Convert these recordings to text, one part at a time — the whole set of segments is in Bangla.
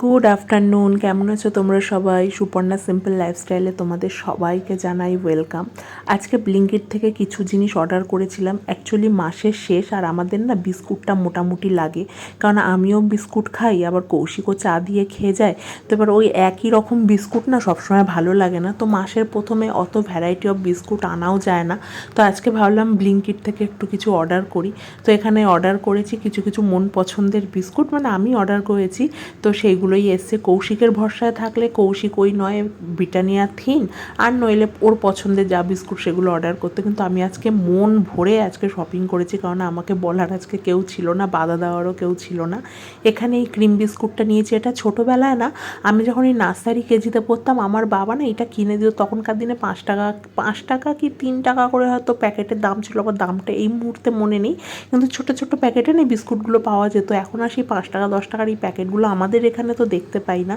গুড আফটারনুন কেমন আছো তোমরা সবাই? সুপর্ণা সিম্পল লাইফস্টাইলে তোমাদের সবাইকে জানাই ওয়েলকাম আজকে ব্লিঙ্কিট থেকে কিছু জিনিস অর্ডার করেছিলাম। অ্যাকচুয়ালি মাসের শেষ আর আমাদের না বিস্কুটটা মোটামুটি লাগে। কারণ আমিও বিস্কুট খাই, আবার কৌশিকও চা দিয়ে খেয়ে যায়। তো এবার ওই একই রকম বিস্কুট না সবসময় ভালো লাগে না। তো মাসের প্রথমে অত ভ্যারাইটি অফ বিস্কুট আনাও যায় না। তো আজকে ভাবলাম ব্লিঙ্কিট থেকে একটু কিছু অর্ডার করি। তো এখানে অর্ডার করেছি কিছু কিছু মন পছন্দের বিস্কুট। মানে আমি অর্ডার করেছি। তো সেইগুলোই এসছে। কৌশিকের ভরসায় থাকলে কৌশিক ওই নয় ব্রিটানিয়া থিন আর নইলে ওর পছন্দের যা বিস্কুট সেগুলো অর্ডার করতে। কিন্তু আমি আজকে মন ভরে আজকে শপিং করেছি, কারণ আমাকে বলার আজকে কেউ ছিল না, বাধা দেওয়ারও কেউ ছিল না। এখানে এই ক্রিম বিস্কুটটা নিয়েছি, এটা ছোটোবেলায় না, আমি যখন এই নার্সারি কেজিতে পড়তাম, আমার বাবা না এটা কিনে দিত। তখনকার দিনে পাঁচ টাকা পাঁচ টাকা কি তিন টাকা করে হয়তো প্যাকেটের দাম ছিল, আবার দামটা এই মুহূর্তে মনে নেই। কিন্তু ছোটো ছোটো প্যাকেটে না বিস্কুটগুলো পাওয়া যেত। এখন আর সেই পাঁচ টাকা, দশ টাকার এই প্যাকেটগুলো আমাদের এখানে তো দেখতে পাই না।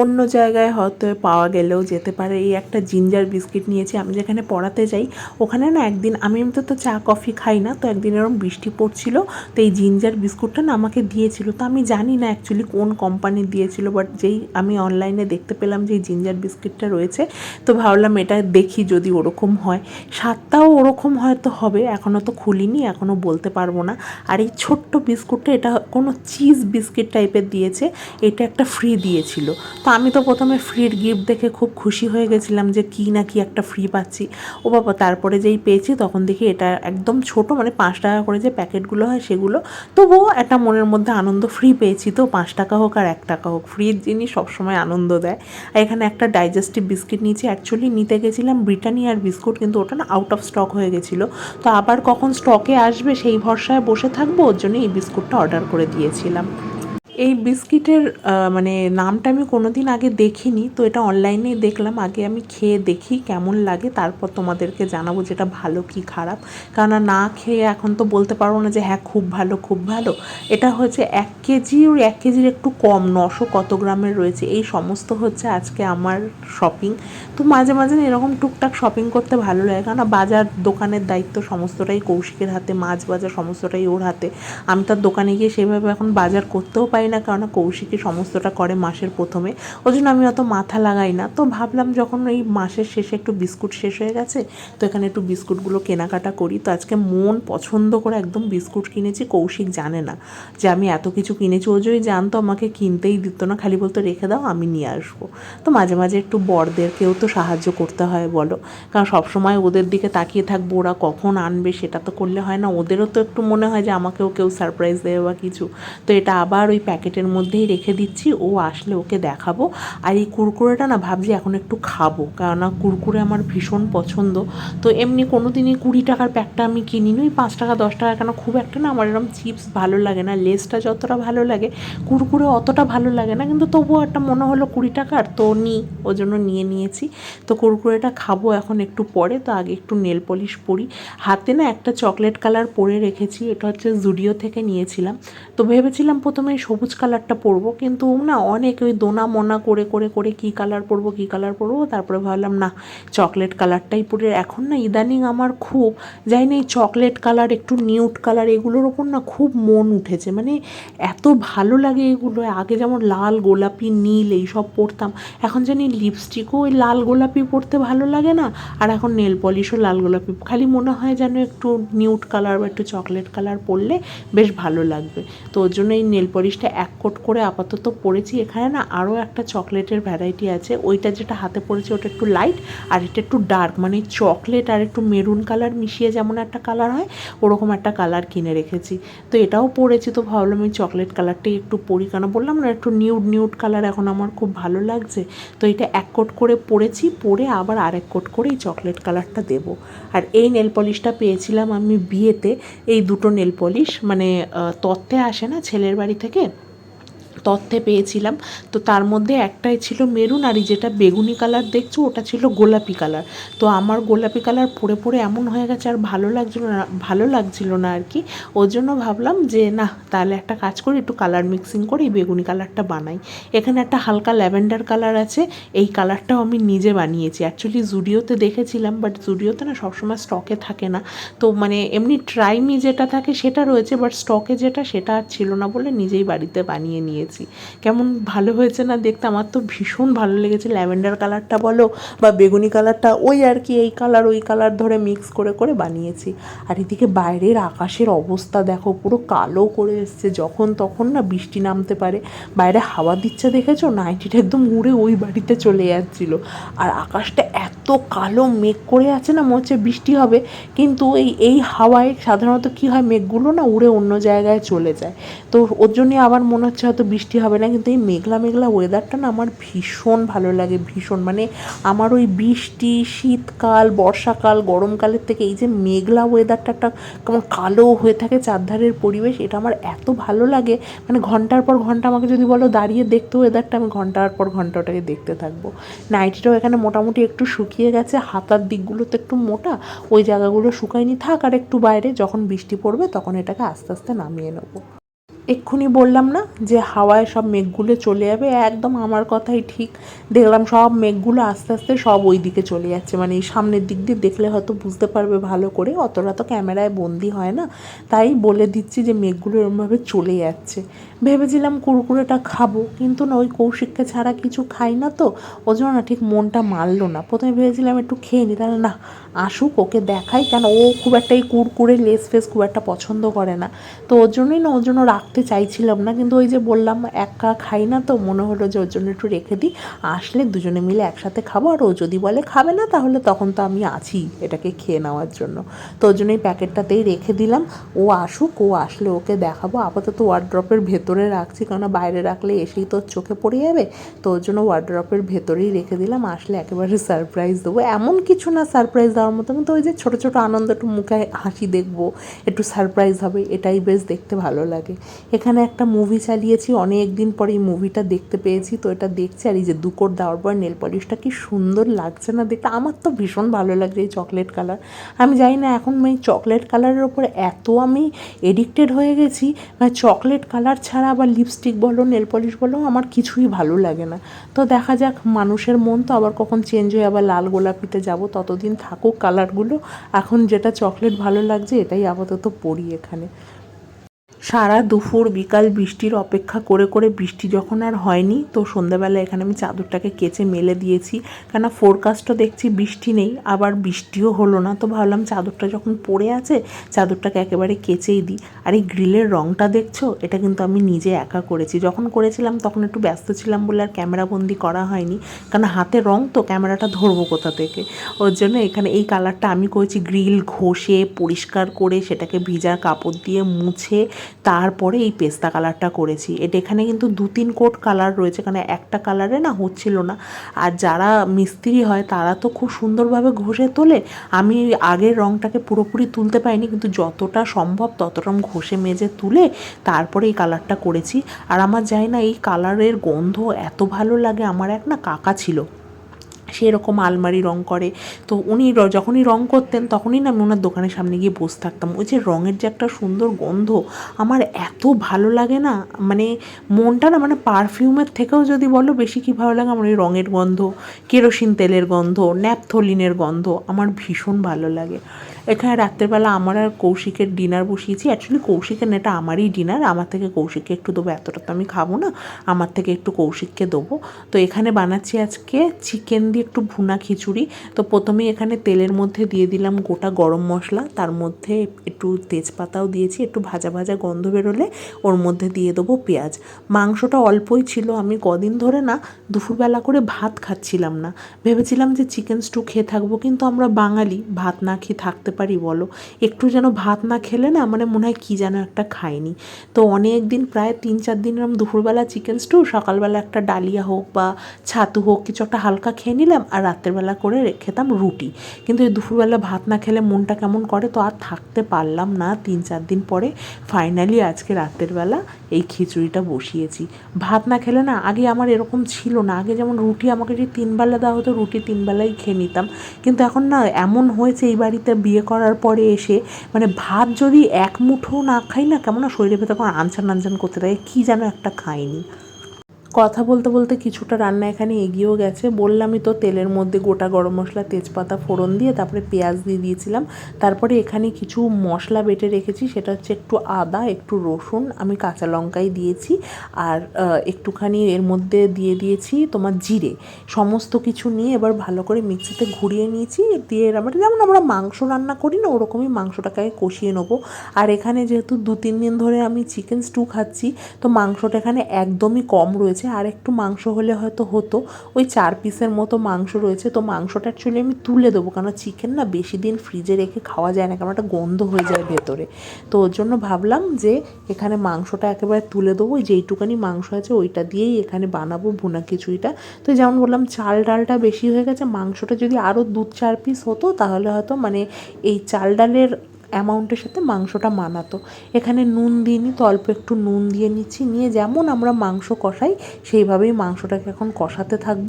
অন্য জায়গায় হয়তো পাওয়া গেলেও যেতে পারে। এই একটা জিঞ্জার বিস্কিট নিয়েছি। আমি যেখানে পড়াতে যাই, ওখানে না একদিন আমি এমনিতে তো চা, কফি খাই না। তো একদিন এরকম বৃষ্টি পড়ছিল, তো এই জিঞ্জার বিস্কুটটা না আমাকে দিয়েছিল। তো আমি জানি না অ্যাকচুয়ালি কোন কোম্পানি দিয়েছিল বাট যেই আমি অনলাইনে দেখতে পেলাম যে জিঞ্জার বিস্কিটটা রয়েছে, তো ভাবলাম এটা দেখি যদি ওরকম হয়। স্বাদটাও ওরকম হয়তো হবে এখনও তো খুলিনি এখনও বলতে পারব না। আর এই ছোট্ট বিস্কুটটা, এটা কোনো চিজ বিস্কিট টাইপের দিয়েছে, এটা একটা ফ্রি দিয়েছিল। তো আমি তো প্রথমে ফ্রির গিফট দেখে খুব খুশি হয়ে গেছিলাম যে কী না কি একটা ফ্রি পাচ্ছি। ও বাবা, তারপরে যেই পেয়েছি তখন দেখি এটা একদম ছোট মানে পাঁচ টাকা করে যে প্যাকেটগুলো হয় সেগুলো। তবুও একটা মনের মধ্যে আনন্দ ফ্রি পেয়েছি তো, পাঁচ টাকা হোক আর এক টাকা হোক। ফ্রির জিনিস সবসময় আনন্দ দেয়। আর এখানে একটা ডাইজেস্টিভ বিস্কিট নিয়েছি অ্যাকচুয়ালি নিতে গেছিলাম ব্রিটানিয়ার বিস্কুট কিন্তু ওটা না আউট অফ স্টক হয়ে গেছিল। তো আবার কখন স্টকে আসবে সেই ভরসায় বসে থাকব, ওর জন্য এই বিস্কুটটা অর্ডার করে দিয়েছিলাম। এই বিস্কিটের মানে নামটা আমি কোনো দিন আগে দেখিনি, তো এটা অনলাইনে দেখলাম। আগে আমি খেয়ে দেখি কেমন লাগে, তারপর তোমাদেরকে জানাব যেটা ভালো, কি খারাপ। কেননা না খেয়ে এখন তো বলতে পারব না যে হ্যাঁ খুব ভালো খুব ভালো। এটা হচ্ছে এক কেজি ওই এক কেজির একটু কম, নশো কত গ্রামের রয়েছে। এই সমস্ত হচ্ছে আজকে আমার শপিং তো মাঝে মাঝে এরকম টুকটাক শপিং করতে ভালো লাগে কেননা বাজার দোকানের দায়িত্ব সমস্তটাই কৌশিকের হাতে, মাছ বাজার সমস্তটাই ওর হাতে। আমি তার দোকানে গিয়ে সেভাবে এখন বাজার করতেও পারি না কারণ কৌশিকই সমস্তটা করে মাসের প্রথমে। ওই জন্য আমি অত মাথা লাগাই না। তো ভাবলাম যখন এই মাসের শেষে একটু বিস্কুট শেষ হয়ে গেছে, তো এখানে একটু বিস্কুটগুলো কেনাকাটা করি। তো আজকে মন পছন্দ করে একদম বিস্কুট কিনেছি, কৌশিক জানে না যে আমি এত কিছু কিনেছি। ও যদি জানতো আমাকে কিনতেই দিত না, খালি বলতো, রেখে দাও, আমি নিয়ে আসব। তো মাঝে মাঝে একটু বড়দেরকেও তো সাহায্য করতে হয় বলো। কারণ সবসময় ওদের দিকে তাকিয়ে থাকব, ওরা কখন আনবে সেটা তো করলে হয় না। ওদেরও তো একটু মনে হয় যে আমাকেও কেউ সারপ্রাইজ দেবে বা কিছু। তো এটা আবার ওই প্যাকেটের মধ্যেই রেখে দিচ্ছি, ও আসলে ওকে দেখাবো। আর এই কুরকুরেটা না ভাবছি এখন একটু খাব, কেননা কুরকুরে আমার ভীষণ পছন্দ। তো এমনি কোনো দিনই কুড়ি টাকার প্যাকটা আমি কিনি ওই পাঁচ টাকা, দশ টাকা কেন খুব একটা না, আমার এরকম চিপস ভালো লাগে না, লেসটা যতটা ভালো লাগে, কুরকুরে অতটা ভালো লাগে না, কিন্তু তবুও একটা মনে হলো কুড়ি টাকার, তো নিই ওই জন্য নিয়ে নিয়েছি। তো কুরকুরেটা খাব এখন একটু পরে, তো আগে একটু নেল পলিশ পরি। হাতে না একটা চকলেট কালার পরে রেখেছি, এটা হচ্ছে জুডিও থেকে নিয়েছিলাম। তো ভেবেছিলাম প্রথমে এই সবুজ কালারটা পরবো, কিন্তু না অনেক ওই দোনা মোনা করে করে করে কী কালার পরবো, কী কালার পরবো, তারপরে ভাবলাম না চকলেট কালারটাই পরে। এখন না ইদানিং আমার খুব যাই না এই চকলেট কালার, একটু নিউট কালার, এগুলোর ওপর না খুব মন উঠেছে। মানে এত ভালো লাগে এগুলো, আগে যেমন লাল গোলাপি, নীল এইসব পরতাম, এখন জানি লিপস্টিকও ওই লাল গোলাপি পরতে ভালো লাগে না, আর এখন নেল পলিশও লাল গোলাপি, খালি মনে হয় যেন একটু নিউট কালার বা একটু চকলেট কালার পরলে বেশ ভালো লাগবে। তো ওর জন্য এই নেল পলিশটা এক কোট করে আপাতত পরেছি। এখানে না আরও একটা চকলেটের ভ্যারাইটি আছে। ওইটা যেটা হাতে পড়েছে ওটা একটু লাইট আর এটা একটু ডার্ক মানে চকলেট আর একটু মেরুন কালার মিশিয়ে যেমন একটা কালার হয়, ওরকম একটা কালার কিনে রেখেছি। তো এটাও পরেছি তো ভাবলাম এই চকলেট কালারটাই একটু পরি। কেন বললাম না, একটু নিউড নিউড কালার এখন আমার খুব ভালো লাগছে। তো এটা এক কোট করে পরেছি, পরে আবার আরেক কোট করে এই চকলেট কালারটা দেবো। আর এই নেল পলিশটা পেয়েছিলাম আমি বিয়েতে। এই দুটো নেল পলিশ মানে তত্ত্বে আসে না ছেলের বাড়ি থেকে? তথ্যে পেয়েছিলাম। তো তার মধ্যে একটাই ছিল মেরুন, আর যেটা বেগুনি কালার দেখছ, ওটা ছিল গোলাপি কালার। তো আমার গোলাপি কালার পরে পরে এমন হয়ে গেছে, আর ভালো লাগছিল না, ভালো লাগছিল না আর কি। ওর জন্য ভাবলাম যে, না, তাহলে একটা কাজ করি, একটু কালার মিক্সিং করে এই বেগুনি কালারটা বানাই। এখানে একটা হালকা ল্যাভেন্ডার কালার আছে, এই কালারটাও আমি নিজে বানিয়েছি। অ্যাকচুয়ালি জুডিওতে দেখেছিলাম বাট জুডিওতে না সবসময় স্টকে থাকে না। তো মানে এমনি ট্রাইমি যেটা থাকে সেটা রয়েছে বাট স্টকে যেটা সেটা আর ছিল না বলে নিজেই বাড়িতে বানিয়ে নিয়েছি। নিয়েছি কেমন ভালো হয়েছে না দেখতে আমার তো ভীষণ ভালো লেগেছে। ল্যাভেন্ডার কালারটা বলো বা বেগুনি কালারটা, ওই আর কি এই কালার, ওই কালার ধরে মিক্স করে করে বানিয়েছি। আর এদিকে বাইরের আকাশের অবস্থা দেখো, পুরো কালো করে এসছে। যখন তখন না বৃষ্টি নামতে পারে। বাইরে হাওয়া দিচ্ছে দেখেছ? নাইটিটা একদম উড়ে ওই বাড়িতে চলে যাচ্ছিল। আর আকাশটা এত কালো মেঘ করে আছে না, মনে হচ্ছে বৃষ্টি হবে। কিন্তু এই এই হাওয়ায় সাধারণত কি হয়? মেঘগুলো না উড়ে অন্য জায়গায় চলে যায়। তো ওর জন্যই আবার মনে হচ্ছে হয়তো বৃষ্টি হবে না, কিন্তু এই মেঘলা মেঘলা ওয়েদারটা না আমার ভীষণ ভালো লাগে, ভীষণ। মানে আমার ওই বৃষ্টি, শীতকাল, বর্ষাকাল, গরমকালের থেকে এই যে মেঘলা ওয়েদারটা একটা কেমন কালো হয়ে থাকে চারধারের পরিবেশ, এটা আমার এত ভালো লাগে। মানে ঘণ্টার পর ঘণ্টা আমাকে যদি বলো দাঁড়িয়ে দেখতে ওয়েদারটা আমি ঘণ্টার পর ঘণ্টা ওটাকে দেখতে থাকব। নাইটিটাও এখানে মোটামুটি একটু শুকিয়ে গেছে, হাতার দিকগুলো তো একটু মোটা, ওই জায়গাগুলো শুকায়নি, থাক আর একটু বাইরে, যখন বৃষ্টি পড়বে তখন এটাকে আস্তে আস্তে নামিয়ে নেব। এক্ষুনি বললাম না যে হাওয়ায় সব মেঘগুলো চলে যাবে? একদম আমার কথাই ঠিক। দেখলাম সব মেঘগুলো আস্তে আস্তে সব ওই দিকে চলে যাচ্ছে। মানে এই সামনের দিক দিয়ে দেখলে হয়তো বুঝতে পারবে ভালো করে। অতটা তো ক্যামেরায় বন্দি হয় না। তাই বলে দিচ্ছি যে মেঘগুলো এরমভাবে চলে যাচ্ছে। ভেবেছিলাম কুরকুরেটা খাব, কিন্তু না, ওই কৌশিককে ছাড়া কিছু খাই না তো ও জন্য না ঠিক মনটা মারলো না। প্রথমে ভেবেছিলাম একটু খেয়ে নি, তাহলে না, আসুক, ওকে দেখাই, কেন ও খুব একটা এই কুরকুরে লেস ফেস খুব একটা পছন্দ করে না। তো ওর জন্যই না, ওর জন্য রাখতে চাইছিলাম না, কিন্তু ওই যে বললাম, একা খাই না তো, মনে হলো যে ওর জন্য একটু রেখে দিই, আসলে দুজনে মিলে একসাথে খাব, আর ও যদি বলে খাবে না, তাহলে তখন তো আমি আছি এটাকে খেয়ে নেওয়ার জন্য। তো ওর জন্য এই প্যাকেটটাতেই রেখে দিলাম, ও আসুক, ও আসলে ওকে দেখাবো, আপাতত ওয়ার্ড্রপের ভেতরে রাখছি, কেননা বাইরে রাখলে এসেই তো চোখে পড়ে যাবে। তো ওর জন্য ওয়ার্ড্রপের ভেতরেই রেখে দিলাম, আসলে একেবারে সারপ্রাইজ দেবো। এমন কিছু না সারপ্রাইজ দেওয়ার মতো, কিন্তু ওই যে ছোটো ছোটো আনন্দ, একটু মুখে হাসি দেখব, একটু সারপ্রাইজ হবে, এটাই বেশ দেখতে ভালো লাগে। এখানে একটা মুভি চালিয়েছি অনেক দিন পরে এই মুভিটা দেখতে পেয়েছি, তো এটা দেখছি, আর এই যে দুকোর দেওয়ার পর নেল পলিশটা কি সুন্দর লাগছে না দেখতে, আমার তো ভীষণ ভালো লাগছে এই চকলেট কালার আমি জানি না এখন এই চকলেট কালারের ওপর এত আমি এডিক্টেড হয়ে গেছি মানে চকলেট কালার ছাড়া আবার লিপস্টিক বলো নেল পলিশ বলো, আমার কিছুই ভালো লাগে না। তো দেখা যাক, মানুষের মন তো আবার কখন চেঞ্জ হয়ে আবার লাল গোলাপিতে যাব, ততদিন থাকুক কালারগুলো এখন যেটা চকলেট ভালো লাগছে, এটাই আপাতত পরি এখানে। সারা দুপুর, বিকাল বৃষ্টির অপেক্ষা করে করে বৃষ্টি যখন আর হয়নি, তো সন্ধ্যাবেলা এখানে আমি চাদরটাকে কেচে মেলে দিয়েছি। কেন ফোরকাস্টও দেখছি বৃষ্টি নেই, আবার বৃষ্টিও হলো না। তো ভাবলাম চাদরটা যখন পড়ে আছে, চাদরটাকে একেবারে কেচেই দিই। আর এই গ্রিলের রঙটা দেখছ? এটা কিন্তু আমি নিজে একা করেছি। যখন করেছিলাম তখন একটু ব্যস্ত ছিলাম বলে আর ক্যামেরাবন্দি করা হয়নি। কারণ হাতে রং তো, ক্যামেরাটা ধরবো কোথা থেকে? ওর জন্য এখানে এই কালারটা আমি করেছি গ্রিল ঘষে, পরিষ্কার করে, সেটাকে ভিজা কাপড় দিয়ে মুছে তারপরে এই পেস্তা কালারটা করেছি। এটা এখানে কিন্তু দু তিন কোট কালার রয়েছে কারণ একটা কালারে না হচ্ছিল না। আর যারা মিস্ত্রি হয়, তারা তো খুব সুন্দরভাবে ঘষে তোলে। আমি আগের রঙটাকে পুরোপুরি তুলতে পারিনি, কিন্তু যতটা সম্ভব ততটা ঘষে মেজে তুলে তারপরে এই কালারটা করেছি। আর আমার জানি না এই কালারের গন্ধ এত ভালো লাগে, আমার এক না কাকা ছিল। সেরকম আলমারি রং করে। তো উনি যখনই রং করতেন, তখনই না আমি ওনার দোকানের সামনে গিয়ে বসে থাকতাম। ওই যে রঙের যে একটা সুন্দর গন্ধ, আমার এত ভালো লাগে না। মানে মনটা না মানে পারফিউমের থেকেও যদি বলো, বেশি কী ভালো লাগে আমার ওই রঙের গন্ধ, কেরোসিন তেলের গন্ধ, ন্যাপথলিনের গন্ধ, আমার ভীষণ ভালো লাগে। এখানে রাত্রেবেলা আমার আর কৌশিকের ডিনার বসিয়েছি। অ্যাকচুয়ালি কৌশিকের এটা আমারই ডিনার আমার থেকে কৌশিককে একটু দেবো, এতটা তো আমি খাব না। আমার থেকে একটু কৌশিককে দেবো। তো এখানে বানাচ্ছি আজকে চিকেন দিয়ে একটু ভুনা খিচুড়ি। তো প্রথমেই এখানে তেলের মধ্যে দিয়ে দিলাম গোটা গরম মশলা। তার মধ্যে একটু তেজপাতাও দিয়েছি, একটু ভাজা ভাজা গন্ধ বেরোলে ওর মধ্যে দিয়ে দেবো পেঁয়াজ। মাংসটা অল্পই ছিল, আমি কদিন ধরে না দুপুরবেলা করে ভাত খাচ্ছিলাম না। ভেবেছিলাম যে চিকেন স্টু খেয়ে থাকব, কিন্তু আমরা বাঙালি, ভাত না খেয়ে থাকতে পারি বলো? একটু যেন ভাত না খেলে না মানে মনে হয় কী যেন একটা খাইনি। তো অনেক দিন প্রায় তিন চার দিন এরম দুপুরবেলা চিকেন স্টু সকালবেলা একটা ডালিয়া হোক বা ছাতু হোক, কিছু একটা হালকা খেয়ে নিলাম আর রাত্রেবেলা করে খেতাম রুটি। কিন্তু এই দুপুরবেলা ভাত না খেলে মনটা কেমন করে? তো আর থাকতে পারলাম না তিন চার দিন পরে। ফাইনালি আজকে রাতের বেলা এই খিচুড়িটা বসিয়েছি। ভাত না খেলে না আগে আমার এরকম ছিল না। আগে যেমন রুটি আমাকে যদি তিনবেলা দেওয়া হতো, রুটি তিনবেলাই খেয়ে নিতাম। কিন্তু এখন না এমন হয়েছে এই বাড়িতে বিয়ে করার পরে এসে মানে ভাত যদি এক মুঠো না খাই না, কেমন শরীরের ভেতর কোনো আনচান আনচান করতে থাকে, কী যেন একটা খাইনি। কথা বলতে বলতে কিছুটা রান্না এখানে এগিয়েও গেছে। বললামই তো তেলের মধ্যে গোটা গরম মশলা, তেজপাতা, ফোড়ন দিয়ে তারপরে পেঁয়াজ দিয়ে দিয়েছিলাম। তারপরে এখানে কিছু মশলা বেটে রেখেছি, সেটা হচ্ছে একটু আদা, একটু রসুন, আমি কাঁচা লঙ্কাই দিয়েছি। আর একটুখানি এর মধ্যে দিয়ে দিয়েছি তোমার জিরে। সমস্ত কিছু নিয়ে এবার ভালো করে মিক্সিতে ঘুরিয়ে নিয়েছি। দিয়ে আমরা যেমন আমরা মাংস রান্না করি না, ওরকমই মাংসটাকে কষিয়ে নেব। আর এখানে যেহেতু দু তিন দিন ধরে আমি চিকেন স্টু খাচ্ছি, তো মাংসটা এখানে একদমই কম রয়েছে। আর একটু মাংস হলে হয়তো হতো। ওই চার পিসের মতো মাংস রয়েছে। তো মাংসটা অ্যাকচুয়ালি আমি তুলে দেবো। কারণ চিকেন না বেশি দিন ফ্রিজে রেখে খাওয়া যায় না। কারণ একটা গন্ধ হয়ে যায় ভেতরে। তো ওর জন্য ভাবলাম যে এখানে মাংসটা একেবারে তুলে দেবো। ওই যেইটুকানি মাংস আছে ওইটা দিয়েই এখানে বানাবো ভুনা খিচুড়িটা। তো যেমন বললাম, চাল ডালটা বেশি হয়ে গেছে। মাংসটা যদি আরও দু চার পিস হতো তাহলে হয়তো মানে এই চাল ডালের অ্যামাউন্টের সাথে মাংসটা মানাতো। এখানে নুন দিইনি তো অল্প একটু নুন দিয়ে নিচ্ছি। নিয়ে যেমন আমরা মাংস কষাই, সেইভাবেই মাংসটাকে এখন কষাতে থাকব।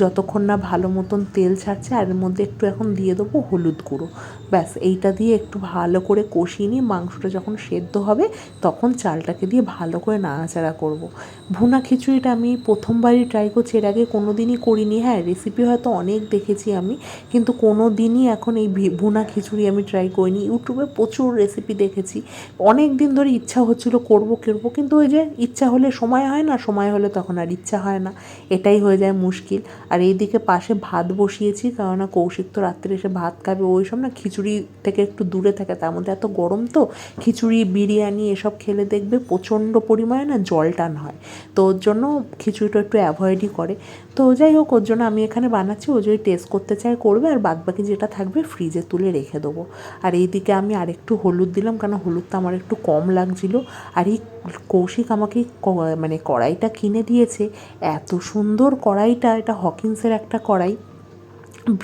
যতক্ষণ না ভালো মতন তেল ছাড়ছে, আর এর মধ্যে একটু এখন দিয়ে দেবো হলুদ গুঁড়ো। ব্যাস, এইটা দিয়ে একটু ভালো করে কষিয়ে নিয়ে মাংসটা যখন সেদ্ধ হবে, তখন চালটাকে দিয়ে ভালো করে নাড়াচাড়া করব। ভুনা খিচুড়িটা আমি প্রথমবারই ট্রাই করছি, এর আগে কোনো দিনই করিনি। হ্যাঁ রেসিপি হয়তো অনেক দেখেছি আমি, কিন্তু কোনো দিনই এখন এই ভুনা খিচুড়ি আমি ট্রাই করিনি। ইউটিউবে প্রচুর রেসিপি দেখেছি। অনেক দিন ধরে ইচ্ছা হচ্ছিল করব করব কিন্তু ওই যে ইচ্ছা হলে সময় হয় না, সময় হলে তখন আর ইচ্ছা হয় না। এটাই হয়ে যায় মুশকিল। আর এইদিকে পাশে ভাত বসিয়েছি, কেননা কৌশিক তো রাত্রে এসে ভাত খাবে, ওই সব না খিচুড়ি থেকে একটু দূরে থাকে, তার মধ্যে এত গরম তো, খিচুড়ি, বিরিয়ানি এসব খেলে দেখবে প্রচণ্ড পরিমাণে না জল টান হয়। তো ওর জন্য খিচুড়িটা একটু অ্যাভয়েডই করে। তো যাই হোক, ওর জন্য আমি এখানে বানাচ্ছি, ও যদি টেস্ট করতে চায় করবে, আর বাদবাকি যেটা থাকবে ফ্রিজে তুলে রেখে দেবো। আর এইদিকে আমি আরেকটু হলুদ দিলাম কারণ হলুদটা আমার একটু কম লাগছিল। আর এই কৌশিক আমাকে মানে কড়াইটা কিনে দিয়েছে। এত সুন্দর কড়াইটা, এটা হকিন্সের একটা কড়াই।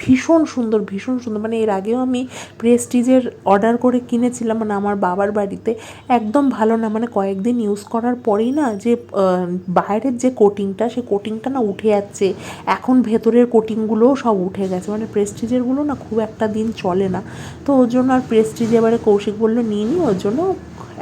ভীষণ সুন্দর ভীষণ সুন্দর। মানে এর আগেও আমি প্রেস্টিজের অর্ডার করে কিনেছিলাম মানে আমার বাবার বাড়িতে। একদম ভালো না মানে কয়েকদিন ইউজ করার পরেই না যে বাইরের যে কোটিংটা সে কোটিংটা না উঠে যাচ্ছে। এখন ভেতরের কোটিংগুলোও সব উঠে গেছে। মানে প্রেস্টিজেরগুলো না খুব একটা দিন চলে না। তো ওর জন্য আর প্রেস্টিজ এবারে কৌশিক বলল, নিয়ে নি। ওর জন্য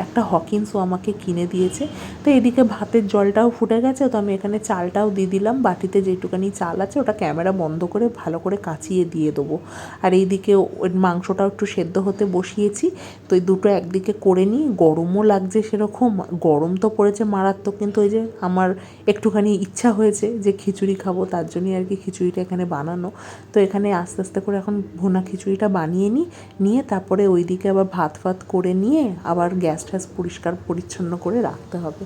একটা হকিন্সও আমাকে কিনে দিয়েছে। তো এদিকে ভাতের জলটাও ফুটে গেছে, তো আমি এখানে চালটাও দিয়ে দিলাম। বাটিতে যেটুকানি চাল আছে, ওটা ক্যামেরা বন্ধ করে ভালো করে কাচিয়ে দিয়ে দেবো। আর এইদিকে ওর মাংসটাও একটু সেদ্ধ হতে বসিয়েছি। তো এই দুটো একদিকে করে নিই, গরমও লাগছে সেরকম, গরম তো পড়েছে মারাত্মক, কিন্তু ওই যে আমার একটুখানি ইচ্ছা হয়েছে যে খিচুড়ি খাব, তার জন্যই আর কি খিচুড়িটা এখানে বানানো। তো এখানে আস্তে আস্তে করে এখন ভুনা খিচুড়িটা বানিয়ে নিই, নিয়ে তারপরে ওইদিকে আবার ভাত ফাত করে নিয়ে আবার গ্যাস ট্যাস পরিষ্কার পরিচ্ছন্ন করে রাখতে হবে।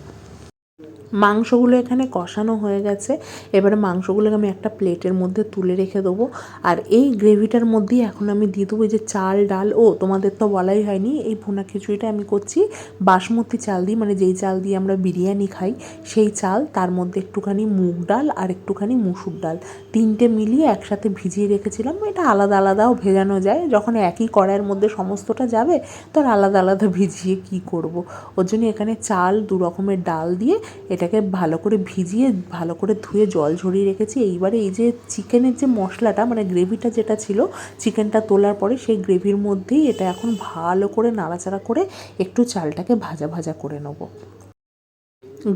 মাংসগুলো এখানে কষানো হয়ে গেছে। এবারে মাংসগুলোকে আমি একটা প্লেটের মধ্যে তুলে রেখে দেবো। আর এই গ্রেভিটার মধ্যেই এখন আমি দিয়ে দেবো যে চাল, ডাল। ও, তোমাদের তো বলাই হয়নি, এই ভুনা খিচুড়িটা আমি করছি। বাসমতি চাল দিয়ে মানে যেই চাল দিয়ে আমরা বিরিয়ানি খাই, সেই চাল, তার মধ্যে একটুখানি মুগ ডাল আর একটুখানি মুসুর ডাল। তিনটে মিলিয়ে একসাথে ভিজিয়ে রেখেছিলাম, এটা আলাদা আলাদাও ভেজানো যায়। যখন একই কড়াইয়ের মধ্যে সমস্তটা যাবে, তো আলাদা আলাদা ভিজিয়ে কি করব? ওর জন্য এখানে চাল, দু রকমের ডাল দিয়ে এটাকে ভালো করে ভিজিয়ে, ভালো করে ধুয়ে জল ঝরিয়ে রেখেছি। এইবারে এই যে চিকেনের যে মশলাটা মানে গ্রেভিটা যেটা ছিল, চিকেনটা তোলার পরে সেই গ্রেভির মধ্যেই এটা এখন ভালো করে নাড়াচাড়া করে একটু চালটাকে ভাজা ভাজা করে নেব।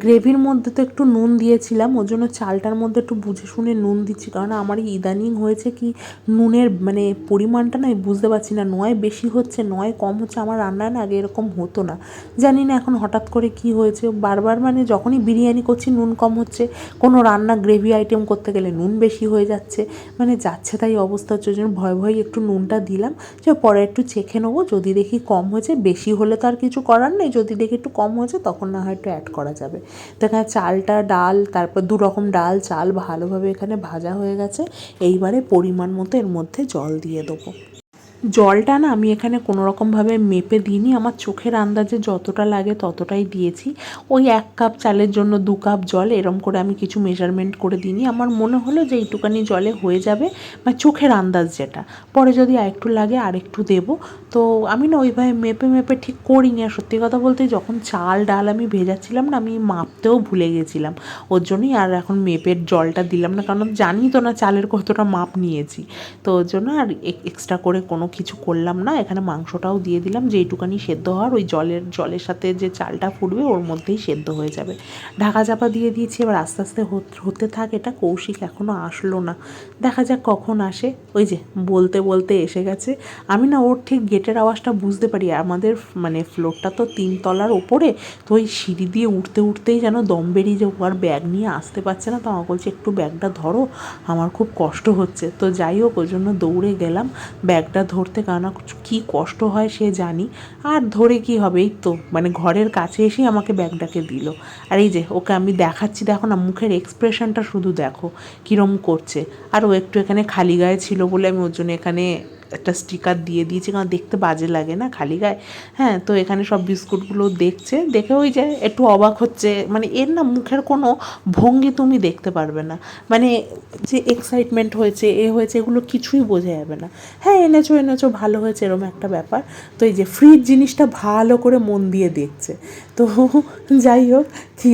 গ্রেভির মধ্যে তো একটু নুন দিয়েছিলাম, ওর জন্য চালটার মধ্যে একটু বুঝে শুনে নুন দিচ্ছি, কারণ আমার ইদানিং হয়েছে কি, নুনের মানে পরিমাণটা না বুঝতে পারছি না, নয় বেশি হচ্ছে, নয় কম হচ্ছে, আমার রান্নায় না আগে এরকম হতো না। জানি না এখন হঠাৎ করে কি হয়েছে, বারবার মানে যখনই বিরিয়ানি করছি নুন কম হচ্ছে, কোনো রান্না গ্রেভি আইটেম করতে গেলে নুন বেশি হয়ে যাচ্ছে মানে যাচ্ছে তাই অবস্থা হচ্ছে, ওই জন্য ভয় ভয় একটু নুনটা দিলাম, যে পরে একটু চেখে নেব, যদি দেখি কম হয়েছে, বেশি হলে তো আর কিছু করার নেই, যদি দেখি একটু কম হয়েছে, তখন না হয় একটু অ্যাড করা যাবে। তো এখানে চালটা ডাল, তারপর দু রকম ডাল, চাল ভালোভাবে এখানে ভাজা হয়ে গেছে। এইবারে পরিমাণ মতো এর মধ্যে জল দিয়ে দেবো। জলটা না আমি এখানে কোনো রকমভাবে মেপে দিইনি। আমার চোখের আন্দাজে যতটা লাগে ততটাই দিয়েছি। ওই এক কাপ চালের জন্য দু কাপ জল এরম করে আমি কিছু মেজারমেন্ট করে দিইনি। আমার মনে হলো যে এইটুকানি জলে হয়ে যাবে। বা চোখের আন্দাজ যেটা। পরে যদি আরেকটু লাগে আরেকটু দেবো। তো আমি না ওইভাবে মেপে মেপে ঠিক করিনি। আর সত্যি কথা বলতে যখন চাল, ডাল আমি ভেজাচ্ছিলাম না, আমি মাপতেও ভুলে গেছিলাম। ওর জন্যই আর এখন মেপের জলটা দিলাম না। কারণ জানি তো না চালের কতটা মাপ নিয়েছি। তো ওর জন্য আর এক্সট্রা করে কোনো কিছু করলাম না। এখানে মাংসটাও দিয়ে দিলাম। যেইটুকানি সেদ্ধ হওয়ার ওই জলের জলের সাথে যে চালটা ফুটবে ওর মধ্যেই সেদ্ধ হয়ে যাবে। ঢাকা চাপা দিয়ে দিয়েছি। এবার আস্তে আস্তে হত- থাক। এটা কৌশিক এখনও আসলো না। দেখা যাক কখন আসে। ওই যে বলতে বলতে এসে গেছে। আমি না ওর ঠিক গেটের আওয়াজটা বুঝতে পারি। আমাদের মানে ফ্লোরটা তো তিনতলার ওপরে। তো ওই সিঁড়ি দিয়ে উঠতে, উঠতেই যেন দম বেরিয়ে যে আর ব্যাগ নিয়ে আসতে পারছে না। তো আমাকে বলছে, একটু ব্যাগটা ধরো। আমার খুব কষ্ট হচ্ছে। তো যাই হোক, ওই জন্য দৌড়ে গেলাম। ব্যাগটা ধরতে কেননা কী কষ্ট হয় সে জানি। আর ধরে কি হবে? এই তো মানে ঘরের কাছে এসেই আমাকে ব্যাগটাকে দিল। আর এই যে, ওকে আমি দেখাচ্ছি, দেখো না, মুখের এক্সপ্রেশনটা শুধু দেখো, কীরম করছে। আর ও একটু এখানে খালি গায়ে ছিল বলে আমি ওর জন্য এখানে একটা স্টিকার দিয়ে দিয়েছে, কারণ দেখতে বাজে লাগে না খালি গায়ে। হ্যাঁ তো এখানে সব বিস্কুটগুলো দেখছে, দেখে ওই যে একটু অবাক হচ্ছে। মানে এর না মুখের কোনো ভঙ্গি তুমি দেখতে পারবে না। মানে যে এক্সাইটমেন্ট হয়েছে, এ হয়েছে, এগুলো কিছুই বোঝা যাবে না। হ্যাঁ এনেছো এনেছো, ভালো হয়েছে, এরকম একটা ব্যাপার। তো এই যে ফ্রিজ জিনিসটা ভালো করে মন দিয়ে দেখছে। তো যাই হোক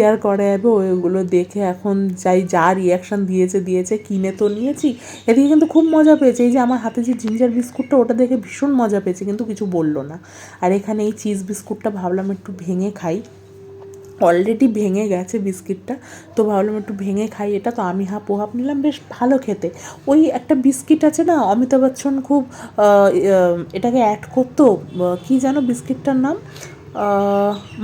আর করা যাবে, ওইগুলো দেখে এখন যাই, যা রিয়াকশান দিয়েছে দিয়েছে, কিনে তো নিয়েছি। এদিকে কিন্তু খুব মজা পেয়েছে, এই যে আমার হাতে যে জিঞ্জার বিস্কুটটা ওটা দেখে ভীষণ মজা পেয়েছে, কিন্তু কিছু বলল না। আর এখানে এই চিজ বিস্কুটটা ভাবলাম একটু ভেঙে খাই। অলরেডি ভেঙে গেছে বিস্কিটটা তো ভাবলাম একটু ভেঙে খাই এটা, তো আমি হাফ ও হাফ নিলাম, বেশ ভালো খেতে। ওই একটা বিস্কিট আছে না, অমিতাভ বচ্চন খুব এটাকে অ্যাড করতো কি জানো বিস্কিটটার নাম?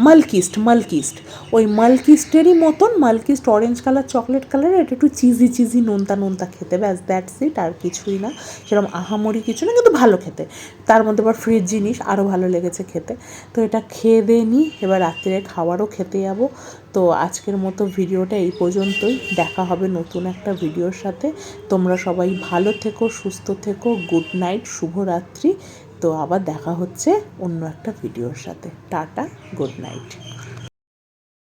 মালকিস্ট মালকিস্ট ওই মালকিস্টেরই মতন মালকিস্ট অরেঞ্জ কালার চকলেট কালারের এটা একটু চিজি চিজি নোনতা নোনতা খেতে। ব্যাস দ্যাটস ইট আর কিছুই না। সেরকম আহামরি কিছু না, কিন্তু ভালো খেতে। তার মধ্যে আবার ফ্রিজ জিনিস আরও ভালো লেগেছে খেতে। তো এটা খেয়ে দিয়ে নিই এবার রাত্রে খাবারও খেতে যাব। তো আজকের মতো ভিডিওটা এই পর্যন্তই। দেখা হবে নতুন একটা ভিডিওর সাথে। তোমরা সবাই ভালো থেকো, সুস্থ থেকো গুড নাইট শুভরাত্রি। তো আবার দেখা হচ্ছে অন্য একটা ভিডিওর সাথে। Tata good night.